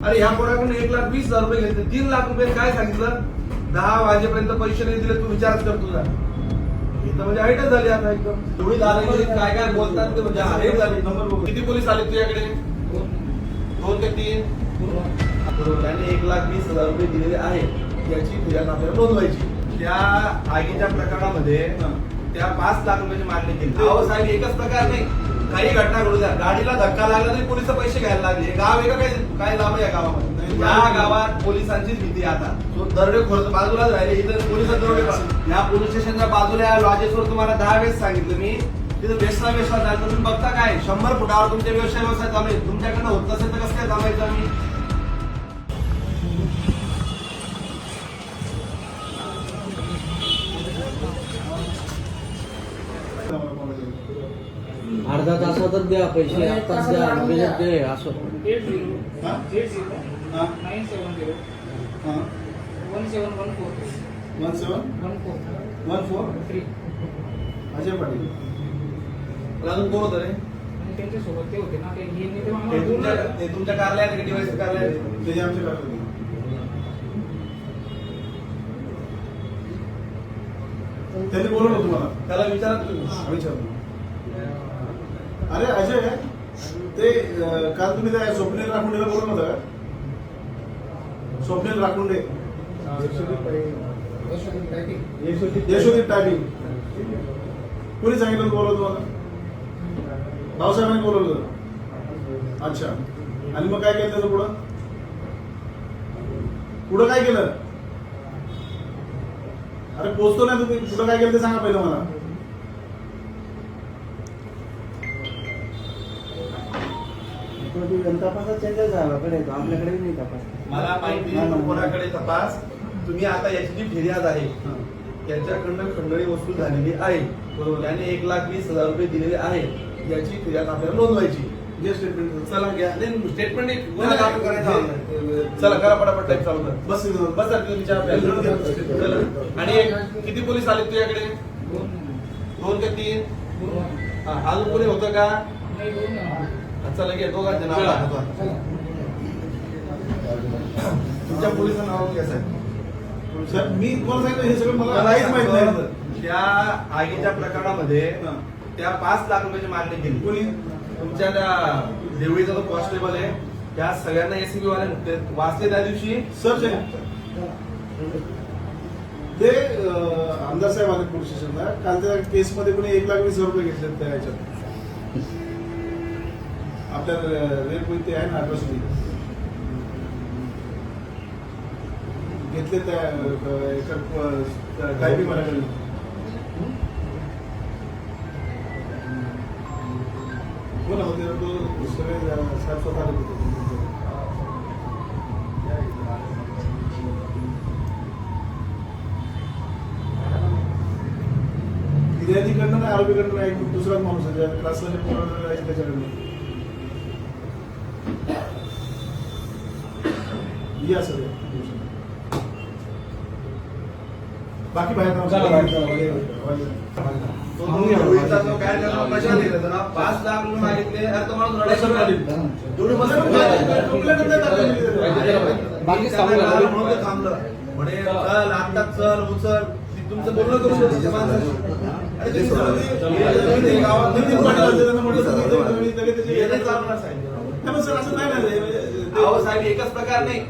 अरे ह्या पोराकडून एक लाख वीस हजार रुपये घेतले. तीन लाख रुपये काय सांगितलं? दहा वाजेपर्यंत पैसे नाही दिले तू विचारच कर तुझा. इथं म्हणजे हाईटच झाली आता एकदम. एवढी दादागिरी काय काय बोलतात ते म्हणजे हाईट झाली नंबर. किती पोलीस आले तुझ्याकडे? दोन ते तीन. त्याने एक लाख वीस हजार रुपये दिलेले आहे याची फिर्याद आपल्याला नोंदवायची. त्या आगीच्या प्रकरणामध्ये त्या पाच लाख रुपयाची मागणी केली. साहेब एकच प्रकार नाही. काही घटना घडू द्या. गाडीला धक्का लागला तरी पोलीस पैसे घ्यायला लागले. हे गाव आहे का काय काय लाभ आहे या गावामध्ये? या गावात पोलिसांचीच भीती आहे आता. तो दरोडे खोर बाजूलाच राहिले. इथं पोलीस दरोडे या पोलीस स्टेशनच्या बाजूला या लॉजेसवर तुम्हाला दहा वेळेस सांगितलं मी. तिथं बेसला बेसला जायचं. तुम्ही बघता काय? शंभर फुटावर तुमचे व्यवसाय व्यवसाय चालू आहे. तुमच्याकडनं होत नसेल तर कसं काय थांबायचं आम्ही? अर्धा तासातच द्या पैसे आत्ताच द्या लगेच दे असं. एट झिरो हा? एट झिरो हा? Nine seven zero. हा. One seven one four. One seven one four. One four? Three. Ajay Patil. अजून कोण होतं रे? आणि त्यांच्यासोबत ते होते ना ते हे नेते मामा ते तुमच्या ते तुमच्या कार्यालयात का डिवाइस कार्यालयात त्याचे आमचे काका त्यांनी बोलवलं तुम्हाला. त्याला विचारा तुम्ही. विचारलं अरे अजय ते काल तुम्ही त्या स्वप्नील राखुंडेला बोलवलं होतं का? स्वप्नील राखुंडे. यशोदीप टायपिंग. कोणी सांगितलं होतं बोलवलं तुम्हाला भाऊसाहेबांनी बोलवलं होतं. अच्छा. आणि मग काय केलं त्याचं पुढं? पुढं काय केलं? अरे पोचतो नाही तुम्ही पुढं काय केलं ते सांगा पहिलं मला. तपासात चेंजेस झाला आपल्याकडे नाही तपास. मला माहिती आहे कोणाकडे तपास? तुम्ही आता याची जी फिर्याद आहे त्यांच्याकडनं खंडणी वसूल झालेली आहे. बरोबर त्याने एक लाख वीस हजार रुपये दिलेले आहे याची फिर्याद आपल्याला नोंदवायची. जे स्टेटमेंट चला घ्या. स्टेटमेंट गुन्हा दाखल करायचा आहे. चला करा पटापट टाईप चालू कर. बस बस. आता तुम्ही चहा प्या. चला. आणि एक- किती पोलीस आले तुझ्याकडे? दोन. ते तीन? हा, अजून कोणी होतं का. चला घे दोघांचे नाव टाका. तुमच्या पोलिसांचं नाव घ्या साहेब सर मी तुम्हाला सांगितलं हे सगळं मला काहीच माहीत नाही. त्या आगीच्या प्रकरणामध्ये. त्या पाच लाख रुपयाची मागणी केली. कोणी? तुमच्या त्या देवळीचा जो कॉन्स्टेबल आहे त्या सगळ्यांना एसीबी वाले वाचले त्या दिवशी? सर ते आमदार साहेब आले पोलीस स्टेशनला. काल त्या केस मध्ये कोणी एक लाख वीस रुपये घेतले त्या ह्याच्यात आपल्या रेप ते आहे ना अट्रॉसिटी घेतले त्या अं, बी मला वाल्याकडे बोला होते तो? सगळे साहेब स्वतः होते. फिर्यादीकडनं नाही आरोपीकडनं नाही एक दुसराच माणूस आहे. ज्या क्लासला जे पोरांना त्याच्याकडनं या सर बाकी बाहेर जाऊ. चला, बाहेर चला, बाहेर. तो जो देवळीचा जो काय त्याला प्रशांत दिला होता ना, पाच लाख रुपये मागितले अरे तो माणूस रडायला प्रशांत लागला. पाटील. एवढी मस्त कंप्लेंट नाही टाकलेली. बाकी त्याला नका. म्हणून ते थांबलं म्हणे चल आता चल उचल ती तुमचं बोलणं करू शकतो त्या माणसाशी. अरे तुम्ही तुम्ही- तुम्ही गावात म्हटलं हे सर असं नाही. म्हणजे- अहो साहेब एकच प्रकार नाही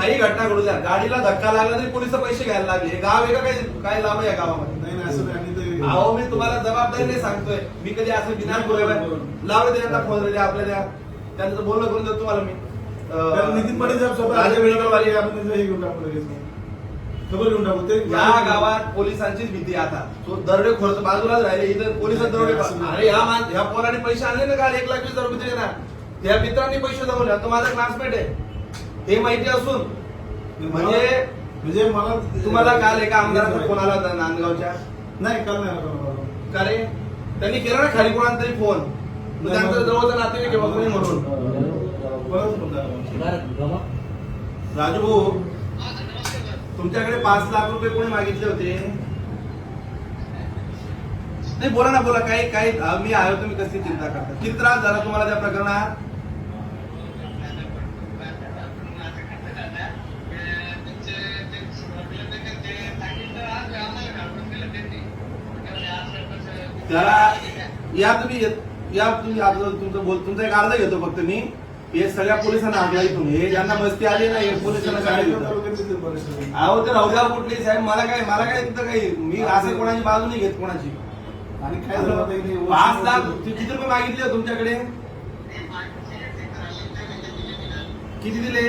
काही घटना घडू द्या. गाडीला धक्का लागला तरी पोलीस पैसे घ्यायला लागले. हे गाव आहे का काय काय लाभ आहे या गावामध्ये. नाही नाही असं नाही. ते- अहो मी तुम्हाला जबाबदारीने सांगतोय. मी कधी असं विधान बोलवलं लावलं त्यांना फोन दिले आपल्याला. त्यांचं बोलणं करून देतो तुम्हाला मी. अं, नितीन पाटील साहेब स्वतः राजे मेडिकलवाले आपण त्याचं हे घेऊन टाकू लगेच. खबर घेऊन टाकू. ते या गावात पोलिसांचीच भीती आता. तो दरोडे खोर बाजूलाच राहिले. इथं पोलीस दरोडे अरे या मान ह्या पोराने पैसे आणले ना काल? एक लाख वीस हजार रुपये दिले ना. त्या मित्रांनी पैसे जमवले. तो माझा क्लासमेट आहे. हे माहिती असून म्हणजे म्हणजे मला तुम्हाला काल एका आमदाराचा फोन आला होता नांदगावच्या? नाही काल नाही. का रे? त्यांनी केला ना खाली कोणाला तरी फोन. मग त्यांचा जवळचा नातेवाईक आहे कोणी म्हणून? राजू भाऊ तुमच्याकडे पाच लाख रुपये कोणी मागितले होते? नाही बोला ना बोला. काही काही मी आहे तुम्ही कसली चिंता करता? किती त्रास झाला तुम्हाला त्या प्रकरणात? त्याला या तुम्ही या तुम्ही तुमचं बोल तुमचा एक अर्ज घेतो फक्त मी. हे सगळ्या पोलिसांना हाकला इथून हे ज्यांना मस्ती आली ना हे पोलिसांना सांगितलं. अहो तर अवघा कुठली साहेब? मला काय मला काय तिथं काही मी असं कोणाची बाजू नाही घेत कोणाची. आणि काय झालं पाच लाख किती रुपये मागितले तुमच्याकडे? किती दिले?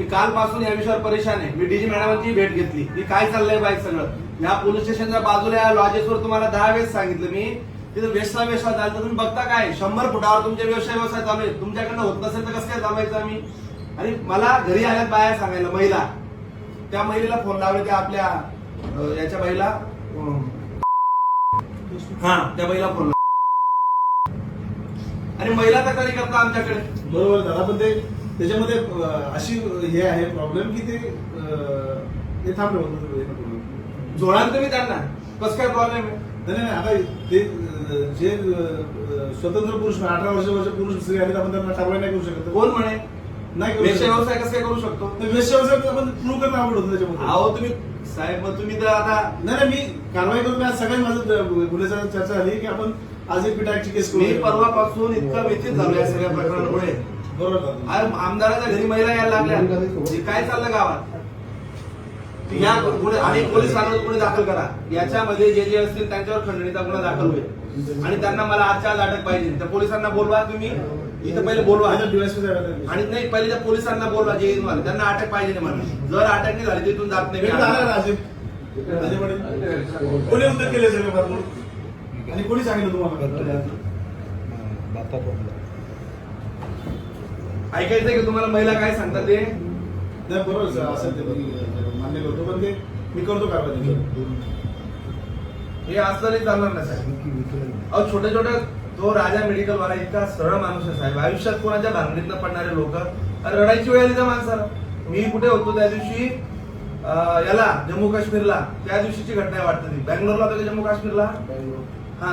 मी कालपासून या विषयावर परेशान आहे. मी डीजी मॅडमांची भेट घेतली. की काय चाललंय बाईक सगळं? या पोलीस स्टेशनच्या बाजूला या लॉजेसवर तुम्हाला दहा वेळेस सांगितलं मी. तिथं वेसा व्यवसाय तर तुम्ही बघता काय? शंभर फुटावर तुमचे व्यवसाय व्यवसाय चालू आहे तुमच्याकडनं होत नसेल तर कसं काय थांबायचं आम्ही? आणि मला घरी आल्यात बाया सांगायला महिला. त्या महिलेला फोन लावले त्या आपल्या याच्या बाईला हा त्या बाईला फोन लावला. आणि महिला तक्रारी करता आमच्याकडे. बरोबर झाला दादा पण ते त्याच्यामध्ये अशी हे आहे प्रॉब्लेम की ते ते थांबले जोडाल तुम्ही त्यांना कसं काय प्रॉब्लेम आहे? नाही नाही आता ते जे स्वतंत्र पुरुष अठरा वर्षाचे पुरुष स्त्री आहेत आपण त्यांना कारवाई नाही करू शकत. कोण म्हणे? नाही व्यवसाय कसं काय करू शकतो? व्यवसाय आपण प्रूव्ह करणं आवड होतं त्याच्यामध्ये. अहो तुम्ही साहेब मग तुम्ही तर आता नाही नाही मी कारवाई करून आज सगळ्यांनी माझं गुन्ह्याचा चर्चा झाली की आपण आज एक पिटाची केस करू मी परवापासून इतका व्यथित झालो या सगळ्या प्रकरणामुळे. बरोबर. अरे आमदाराच्या घरी महिला यायला लागल्या. हे काय चाललं गावात? या आणि पोलीस ठाण्यावर गुन्हे दाखल करा. याच्यामध्ये जे जे असतील त्यांच्यावर खंडणीचा गुन्हा दाखल होईल. आणि त्यांना मला आजच्या आज अटक पाहिजे. त्या पोलिसांना बोलवा तुम्ही. इथं पहिले बोलवा. आणि नाही पहिले त्या पोलिसांना बोलवा जे मला त्यांना अटक पाहिजे नाही मला जर अटक नाही झाली तिथून जात नाही. कोणी उद्योग केले सगळे भरपूर. आणि कोणी सांगितलं तुम्हाला? ऐकायचं की तुम्हाला महिला काय सांगतात ते? नाही बरोबर सर. असेल ते मान्य करतो पण ते मी करतो कारवाई त्याच्यावर. हे असलं नाही चालणार नाही साहेब. अहो छोट्या छोट्या तो राजा मेडिकल वाला इतका सरळ माणूस आहे साहेब. आयुष्यात कोणाच्या भांगडीतनं पडणारे लोक? रडायची वेळ आली त्या माणसाला. मी कुठे होतो त्या दिवशी? याला जम्मू काश्मीरला. त्या दिवशीची घटना आहे वाटतं ती. बँगलोरला होतो जम्मू काश्मीरला? हा.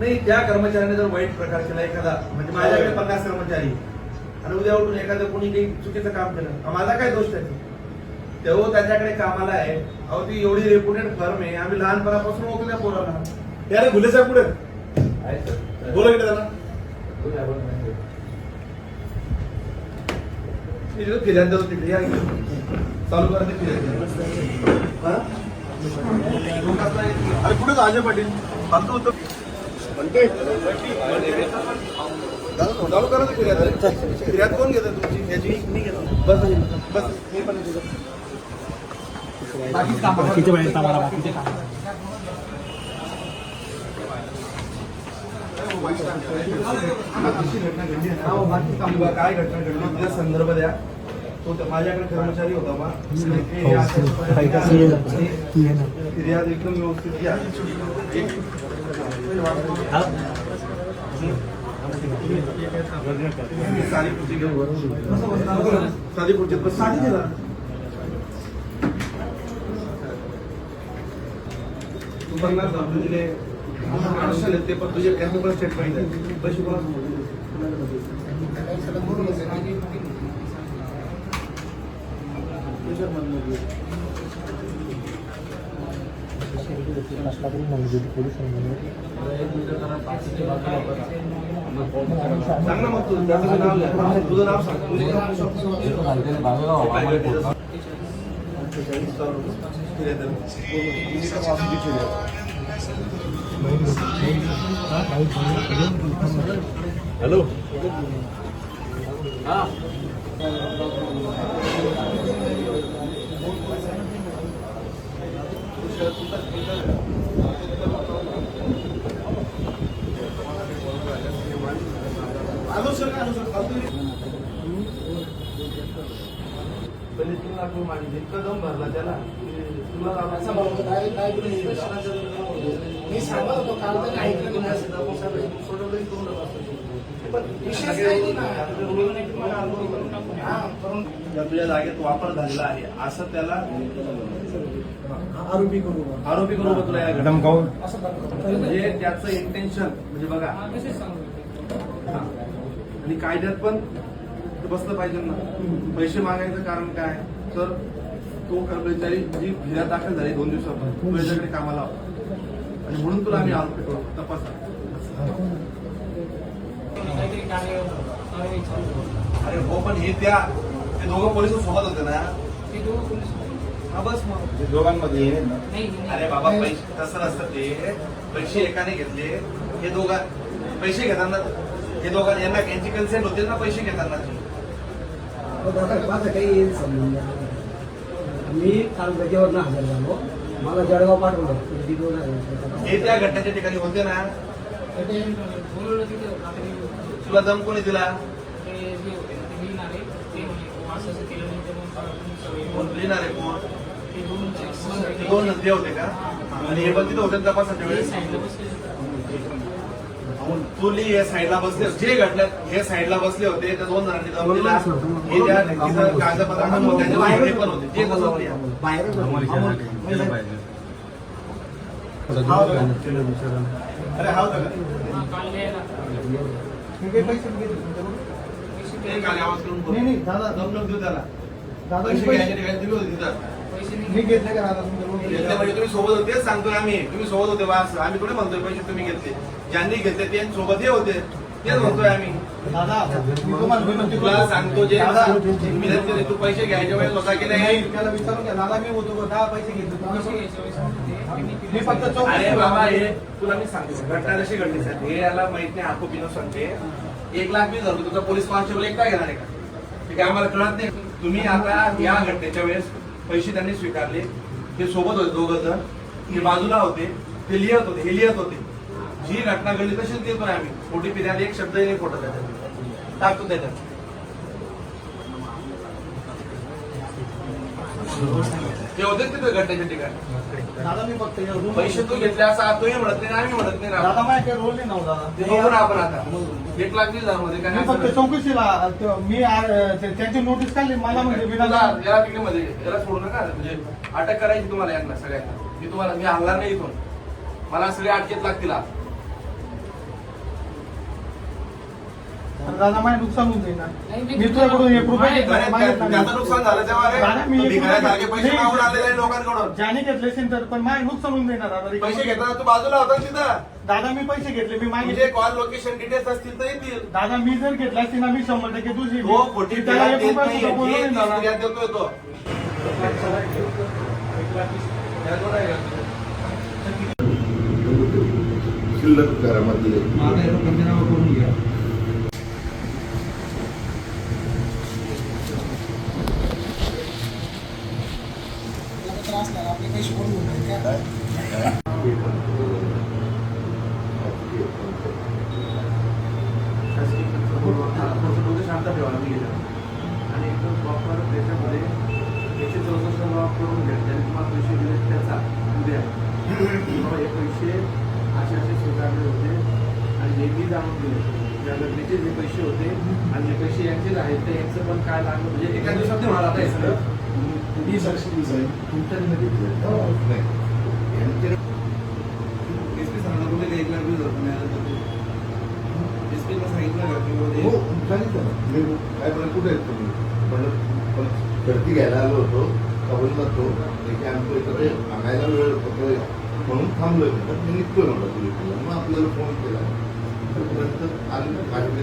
नाही त्या कर्मचाऱ्याने जर वाईट प्रकार केला एखादा म्हणजे माझ्याकडे पन्नास कर्मचारी आणि उद्या उठून एखादं कोणी काही चुकीचं काम केलं. माझा काय दोष त्याची तेव्हा त्याच्याकडे कामाला आहे. अहो ती एवढी रेप्युटेड फर्म आहे. आम्ही लहानपणापासून ओळखतो त्या पोराला. हे अरे गुले साहेब कुठे आहेत? बोला इकडे त्याला फिर्याद तिकडे. या. चालू करा ते फिर्याद हा? अरे कुठे अजय पाटील? होतं. चालू करा फिर्याद फिर्याद कोण घेतं तुमची? याची? मी घेतो बस बस मी पण बाकीचे बाहेर आम्हाला बाकीचे काम. काय घटना घडली तिचा संदर्भ द्या. तो माझ्याकडे कर्मचारी होता बा. फिर्याद एकदम व्यवस्थित घ्या. साधी खुर्ची घेऊ साधी खुर्ची बस साधी घे ना. तू पन्नास हजार रुपये दिले आठशे दिले, ते पण तुझे त्यांचं पण स्टेटमेंट आहे पैसे कोणाला सांग ना मग तू त्याचं नाव लिहा. तुझं नाव सांग तुझं नाव सांग. हॅलो आलो सर आलो सर फालतू पहिले तीन लाख रुपये मागितले इतका दम भरला त्याला तुला मी सांगत होतो काल तर ऐकलं तुम्ही विशेष काही नाही ना. हा, करून या तुझ्या जागेत वापर झालेला आहे असं त्याला आरोपी करू आरोपी करू तुला? धमकावून. म्हणजे त्याचं इंटेन्शन म्हणजे बघा. आणि कायद्यात पण ते बसलं पाहिजे ना. पैसे मागायचं कारण काय? तर तो कर्मचारी जी फिर्याद दाखल झाली दोन दिवसापूर्वी तो याच्याकडे कामाला आणि म्हणून तुला आम्ही आरोपी करू. तपासा. अरे हो पण हे त्या ते दोघं पोलीस सोबत होते ना? हा बस मग. दोघांमध्ये अरे बाबा पैसे तसं नसतं ते. पैसे एकाने घेतले. हे दोघा पैसे घेताना हे दोघां यांना यांची कन्सेंट होते ना पैसे घेताना माझं काही येईल घ्या. मी काल रजेवर ना हजर झालो. मला जळगाव पाठवलं. हे त्या घटनेच्या ठिकाणी होते ना? तुला दम कोणी दिला? कोण लिहिणार. आहे कोण? ते दोन नंदी होते का? आणि हे पण तिथे होते ना तपासाच्या वेळेस? तुली हे साईडला बसले जे घटल्यात हे साईडला बसले होते. त्या दोन जणांनी दम दिला हे त्या तिथं कागदपत्रांना त्याच्या बाहेर पण होते. जे कसं. हा? अरे हा होता का? ते खाली आवाज करून बोल. नाही, नाही, दादा. दम नको देऊ त्याला दादा, पैसे ठिकाणी दिले होते तिथं. मी घेतले का घेतले म्हणजे तुम्ही सोबत होते तेच सांगतोय आम्ही. तुम्ही सोबत होते बस आम्ही थोडे म्हणतोय पैसे तुम्ही घेतले. ज्यांनी घेतले ते सोबत हे होते. तेच म्हणतोय आम्ही. विनंती तुला. सांगतो जे नाही तू पैसे घ्यायच्या वेळेस होता की नाही? त्याला विचारून घ्या. दादा मी होतो का? दहा पैसे घेतले. तुम्ही- मी फक्त अरे बाबा. हे तुला मी सांगतो. घटना कशी घडली साहेब हे याला माहीत नाही आखो सांगते. एक लाख वीस हजार तुझा पोलीस कॉन्स्टेबल एकटा घेणार आहे का? ते काय आम्हाला कळत नाही. तुम्ही आता या घटनेच्या वेळेस पैसे त्यांनी स्वीकारले. ते सोबत होते दोघं जण ते बाजूला होते. ते लिहत होते. हे लिहत होते. जी घटना घडली तशीच देतोय आम्ही. ओटीपी द्यायला एक शब्द नाही खोटं त्याच्यात. टाकतो त्याच्यात. ते होते तिथे घटनेच्या ठिकाणी. दादा मी फक्त या room- पैसे तू घेतले असं तोही म्हणत नाही आम्ही म्हणत नाही दादा. माझ्या रोल नाही नव्ह ते दादा? बघू ना आपण आता. एक लाख हजारमध्ये काय मी फक्त असं- चौकशीला ते- मी आ- ते- त्यांची नोटीस काढली मला म्हणजे तुला विना याला तिकडे मध्ये याला सोडू नका. म्हणजे अटक करायची तुम्हाला यांना सगळ्यांना. मी तुम्हाला मी हलणार नाही इथून. मला सगळे अटकेत लागतील आज. दादा माझे नुकसान होऊन जाईल ना. मी तुझ्याकडून एक रुपये घेतला. अरे, मागितला त्या- नाही. त्याचं नुकसान झालं. दादा, मी एक पैसे नाही. मागून आलेले आहे लोकांकडून. ज्याने घेतले असेल तर पण माझे नुकसान होऊन जाईल ना दादा. पैसे घेताना तू बाजूला होता ना तिथं? दादा मी पैसे घेतले मी तुझे मागितले कॉल लोकेशन डिटेल्स असतील तर येतील. दादा मी जर घेतला असतील ना मी शंभर टक्के दुसरी तो खोटी त्याला फिर्याद एक देत रुपया नाही. सुद्धा बोललो जे नाही ती दादा. फिर्याद देतोय तो. शिल्लक घरामध्ये आपले पैसे बोलून काय शांत ठेवा मी गेलो आणि एकदम प्रॉपर त्याच्यामध्ये एकशे चौसष्ट लॉक करून घ्या त्यांनी तुम्हाला पैसे दिले त्याचा उद्या हे पैसे असे असे स्वीकारले होते आणि हे मी जाणून दिले त्या घटनेचे जे पैसे होते आणि जे पैसे यांचेच आहेत. ते यांचं पण काय लागलं? म्हणजे एका दिवसात होणार आता हे सगळं. मी साक्षी साहेब तुमच्याकडे घेतले एस पी सांगणार एक लाख वीस एस पीला सांगितलं का हो, म्हणजे काय म्हणा कुठे आहेत तुम्ही? पण गर्दी घ्यायला आलो होतो कबल म्हणतो की आमचं इकडे आणायला वेळ होतो म्हणून थांबलोय म्हणतात मी निघतोय म्हणलं तुम्ही. मग आपल्याला फोन केला. तर नंतर आम्ही पाठवले